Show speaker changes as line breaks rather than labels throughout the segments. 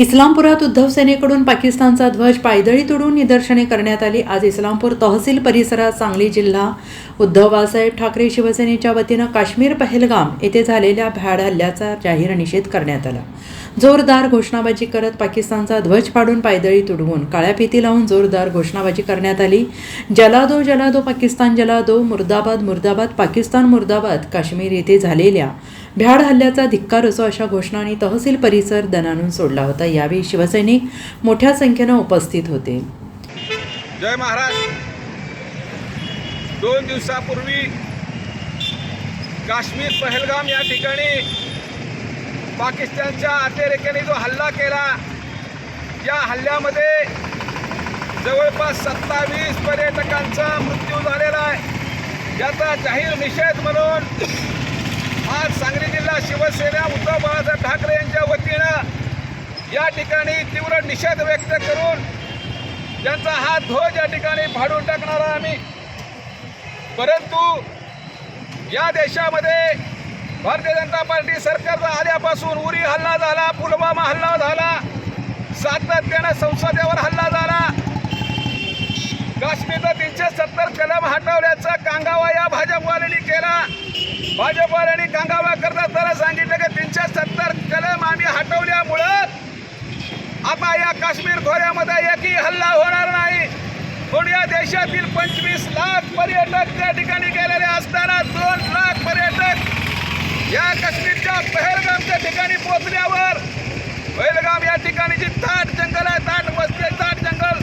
इस्लामपुरात उद्धव सेनेकडून पाकिस्तानचा ध्वज पायदळी तुडून निदर्शने करण्यात आली. आज इस्लामपूर तहसील परिसरात सांगली जिल्हा उद्धव बाळासाहेब ठाकरे शिवसेनेच्या वतीनं काश्मीर पहलगाम येथे झालेल्या भ्याड हल्ल्याचा जाहीर निषेध करण्यात आला. जोरदार घोषणाबाजी करत पाकिस्तानचा ध्वज पाडून पायदळी तुडवून काळ्या फिती लावून जोरदार घोषणाबाजी करण्यात आली. जलादो जलादो पाकिस्तान जलादो मुर्दाबाद मुर्दाबाद पाकिस्तान मुर्दाबाद काश्मीर येथे झालेल्या भ्याड हल्ल्याचा धिक्कार असो अशा घोषणांनी तहसील परिसर दणानून सोडला होता. यावेळी शिवसैनिक मोठ्या संख्येनं उपस्थित होते.
जय महाराज. दोन दिवसापूर्वी काश्मीर पहलगाम या ठिकाणी पाकिस्तानच्या अतिरेक्याने जो हल्ला केला या हल्ल्यामध्ये जवळपास सत्तावीस पर्यटकांचा मृत्यू झालेला आहे. याचा जाहीर निषेध म्हणून आज सांगली जिल्हा शिवसेना उद्धव बाळासाहेब ठाकरे यांच्या वतीनं या ठिकाणी तीव्र निषेध व्यक्त करून त्यांचा हा ध्वज या ठिकाणी फाडून टाकणार आम्ही. परंतु या देशामध्ये भारतीय जनता पार्टी सरकारला आल्यापासून उरी हल्ला झाला पुलवामा हल्ला झाला सातत्यानं संसदेवर हल्ला झाला. काश्मीरचा तीनशे सत्तर कलम हटवल्याचा कांगावा या भाजप भाजपवर आणि गंगावा करता त्याला सांगितलं की तीनशे सत्तर कलम आम्ही हटवल्यामुळं आता या काश्मीर खोऱ्यामध्ये एकही हल्ला होणार नाही. म्हणून या देशातील पंचवीस लाख पर्यटक त्या ठिकाणी गेलेले असताना दोन लाख पर्यटक या काश्मीरच्या पहलगामच्या ठिकाणी पोहोचल्यावर पहलगाम या ठिकाणी जी ताट जंगल आहे. ताट बसले ताट जंगल.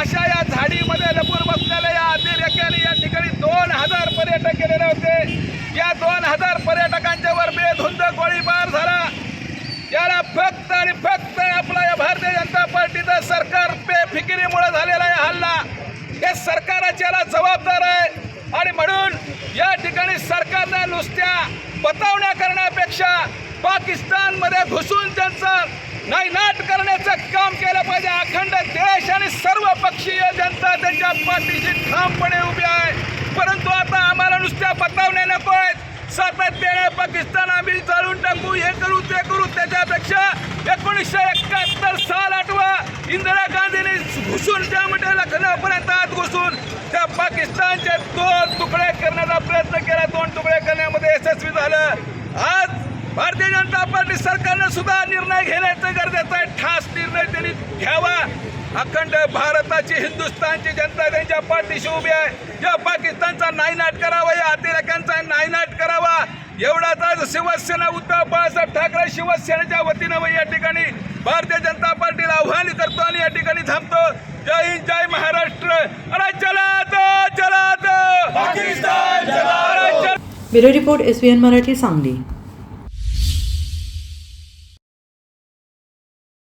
अशा या झाडीमध्ये लपून बसलेल्या या अतिरेक्याने दोन हजार पर्यटक गेलेले होते या दोन हजार पर्यटकांच्या वर बेधुंद गोळीबार झाला. याला फक्त आणि फक्त आपला या भारतीय जनता पार्टीचं सरकार बेफिकिरीमुळे झालेला आहे हल्ला. हे सरकाराच्या याला जबाबदार आहे. आणि म्हणून या ठिकाणी सरकारनं नुसत्या बतावण्या करण्यापेक्षा पाकिस्तानमध्ये घुसून त्यांचं नायनाट करण्याचं काम केलं पाहिजे. अखंड देश आणि सर्व पक्षीय जनता त्यांच्या पाठीशी ठामपणे उभी आहे. परंतु आता आम्हाला नुसत्या बतावण्या नको आहेत. सातत्याने पाकिस्तान आम्ही जाळून टाकू हे करू ते करू त्याच्यापेक्षा एकोणीसशे एकाहत्तर साल आठवा. इंदिरा गांधीने घुसून त्यामध्ये लखनौपर्यंत आत घुसून त्या पाकिस्तानचे दोन तुकडे करण्याचा प्रयत्न केला. दोन तुकडे करण्यामध्ये यशस्वी झालं. आज भारतीय जनता पार्टी सरकारनं सुद्धा निर्णय घेण्याचं गरजेचं आहे. ठास निर्णय त्यांनी घ्यावा. अखंड भारताची हिंदुस्थानची जनता त्यांच्या पाठीशी उभी आहे. या पाकिस्तानचा नायनाट करावा या अतिरेक्यांचा नायनाट करावा. एवढाच आज शिवसेना उद्धव बाळासाहेब ठाकरे शिवसेनेच्या वतीनं व या ठिकाणी भारतीय जनता पार्टीला आव्हान करतो आणि या ठिकाणी थांबतो. जय हिंद जय महाराष्ट्र. अरे चला चला पाकिस्तान चला
bureau report S Marathi Sangli.